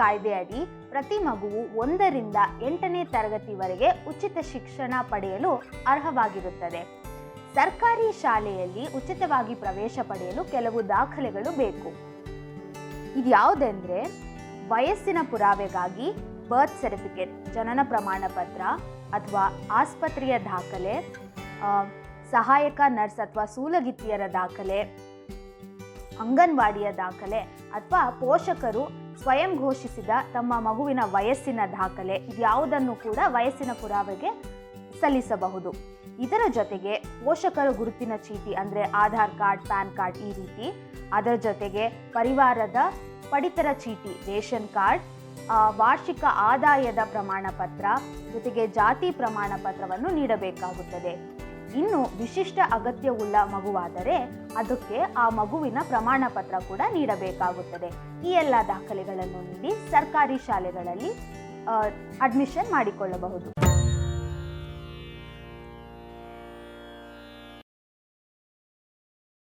ಕಾಯ್ದೆಯಡಿ ಪ್ರತಿ ಮಗುವು ಒಂದರಿಂದ ಎಂಟನೇ ತರಗತಿವರೆಗೆ ಉಚಿತ ಶಿಕ್ಷಣ ಪಡೆಯಲು ಅರ್ಹವಾಗಿರುತ್ತದೆ. ಸರ್ಕಾರಿ ಶಾಲೆಯಲ್ಲಿ ಉಚಿತವಾಗಿ ಪ್ರವೇಶ ಪಡೆಯಲು ಕೆಲವು ದಾಖಲೆಗಳು ಬೇಕು. ಇದು ಯಾವುದೆಂದರೆ ವಯಸ್ಸಿನ ಪುರಾವೆಗಾಗಿ ಬರ್ತ್ ಸರ್ಟಿಫಿಕೇಟ್ ಜನನ ಪ್ರಮಾಣ ಪತ್ರ ಅಥವಾ ಆಸ್ಪತ್ರೆಯ ದಾಖಲೆ ಸಹಾಯಕ ನರ್ಸ್ ಅಥವಾ ಸೂಲಗಿತ್ತಿಯರ ದಾಖಲೆ ಅಂಗನವಾಡಿಯ ದಾಖಲೆ ಅಥವಾ ಪೋಷಕರು ಸ್ವಯಂ ಘೋಷಿಸಿದ ತಮ್ಮ ಮಗುವಿನ ವಯಸ್ಸಿನ ದಾಖಲೆ ಇದ್ಯಾವುದನ್ನು ಕೂಡ ವಯಸ್ಸಿನ ಪುರಾವೆಗೆ ಸಲ್ಲಿಸಬಹುದು. ಇದರ ಜೊತೆಗೆ ಪೋಷಕರ ಗುರುತಿನ ಚೀಟಿ ಅಂದರೆ ಆಧಾರ್ ಕಾರ್ಡ್, ಪ್ಯಾನ್ ಕಾರ್ಡ್ ಈ ರೀತಿ. ಅದರ ಜೊತೆಗೆ ಪರಿವಾರದ ಪಡಿತರ ಚೀಟಿ, ರೇಷನ್ ಕಾರ್ಡ್ ವಾರ್ಷಿಕ ಆದಾಯದ ಪ್ರಮಾಣ ಪತ್ರ ಜೊತೆಗೆ ಜಾತಿ ಪ್ರಮಾಣ ಪತ್ರವನ್ನು ನೀಡಬೇಕಾಗುತ್ತದೆ. ಇನ್ನು ವಿಶಿಷ್ಟ ಅಗತ್ಯವುಳ್ಳ ಮಗುವಾದರೆ ಅದಕ್ಕೆ ಆ ಮಗುವಿನ ಪ್ರಮಾಣ ಪತ್ರ ಕೂಡ ನೀಡಬೇಕಾಗುತ್ತದೆ. ಈ ಎಲ್ಲ ದಾಖಲೆಗಳನ್ನು ನೀಡಿ ಸರ್ಕಾರಿ ಶಾಲೆಗಳಲ್ಲಿ ಅಡ್ಮಿಷನ್ ಮಾಡಿಕೊಳ್ಳಬಹುದು.